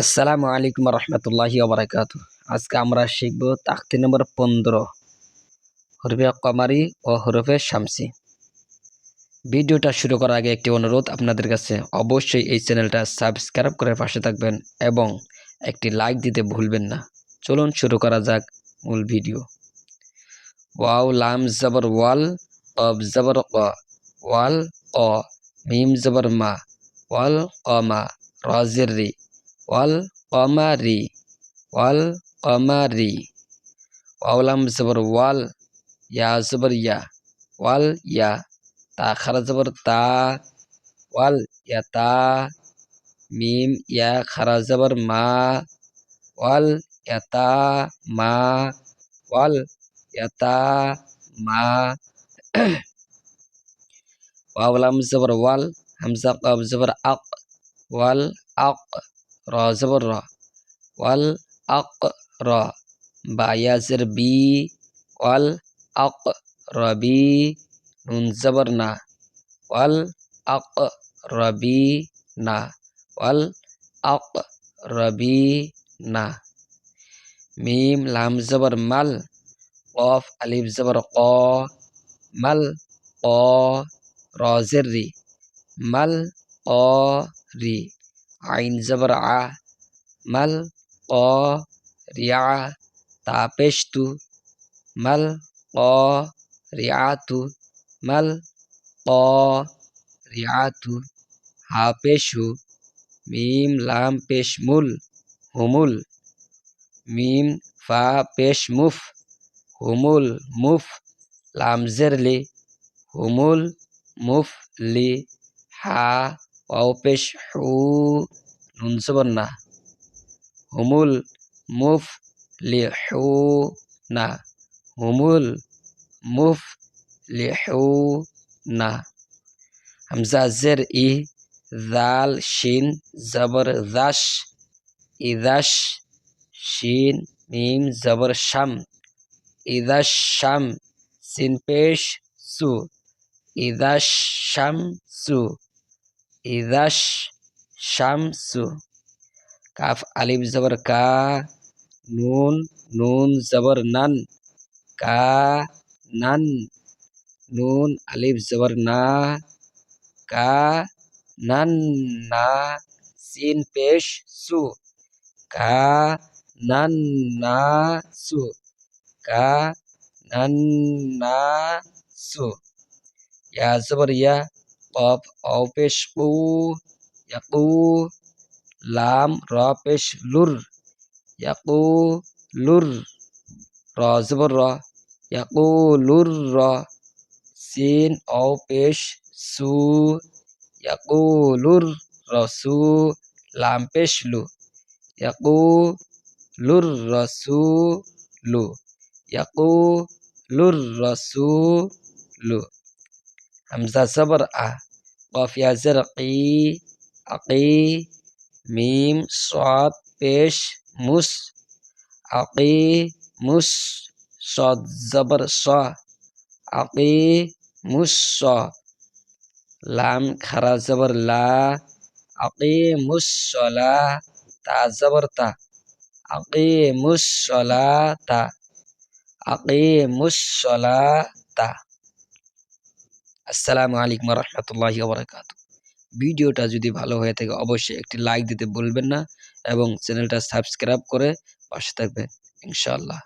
আসসালামু আলাইকুম রহমতুল্লাহি ওবরাকাত আজকে আমরা শিখব তাখতি নম্বর পনেরো, হরফে কমারি ও হরফে শামসি। ভিডিওটা শুরু করার আগে একটি অনুরোধ আপনাদের কাছে, অবশ্যই এই চ্যানেলটা সাবস্ক্রাইব করে পাশে থাকবেন এবং একটি লাইক দিতে ভুলবেন না। চলুন শুরু করা যাক মূল ভিডিও। ওয়াও, লাম, জবর, ওয়াল অব জবর, ক, ওয়াল অ মিম, জবর, মা, ওয়াল কমা রজের রি। ওয়াল কমারি ওয়াল কমারি ওয়ালাম জবর ওয়াল ইয়া জবর ইয়া ওয়াল ইয়া তা খারা জবর তা ওয়াল ইয়া তা মিম ইয়া খারা জবর মা ওয়াল ইয়া তা মা ওয়াল ইয়া তা মা ওয়ালাম জবর ওয়াল হামজা কব জবর আক ওয়াল আক র জবর র ওয়াল আক র বা ইয়াজের বি ওয়াল আক রবি নুন জবর না ওয়াল আক রবি না ওয়াল আক রবি না মিম লাম জবর মাল কফ আলিফ জবর ক মাল ক রজের রি মাল ক রি আইন জবর আ মাল ক রিয়া তাপেশতু মাল ক রিয়াতু মাল ক রিয়াতু হাপেশু মিম লাম পেশ মুল হুমুল মিম ফা পেশ মুফ হুমুল মুফ লাম জেরলি হুমুল মুফ লি হা ওয়াও পেশ হু নুন জবর না হুমুল মুফ লি না হুমুল মুফ লি না হামজা জের ই জাল শিন জবর দাস ইদাস শিন মিম জবর শাম ইদাস শাম সিন সু ইদাস শাম সু ইদাস শামসু কাফ আলিফ জবর কা নুন নুন জবর নান কা নান নুন আলিফ জবর না কা নান না সিন পেশ সু কা নান না সু কা নান না সু ইয়া জবর ইয়া অ পেশ কু ইয়াকু লাম র পেশ লুর ইয়াকু লুর র জবর র ইয়াকু লুর র সিন অ পেশ সু ইয়াকু লুর রসু লাম পেশ লু ইয়াকু লুর রসু লু ইয়াকু লুর রসু লু হামজা জবর আ কফ ইয়া জরকি আকি মিম সাদ পেশ মুস আকি মুস সাদ জবর সা আকি মুস লাম খারা জবর লা আকি মুস তা জবর তা আকি মুস তা আকি মুস তা আসসালামু আলাইকুম রহমতুল্লাহ বরকাত ভিডিওটা যদি ভালো হয়ে থাকে, অবশ্যই একটি লাইক দিতে বলবেন না এবং চ্যানেলটা সাবস্ক্রাইব করে পাশে থাকবেন, ইনশাআল্লাহ।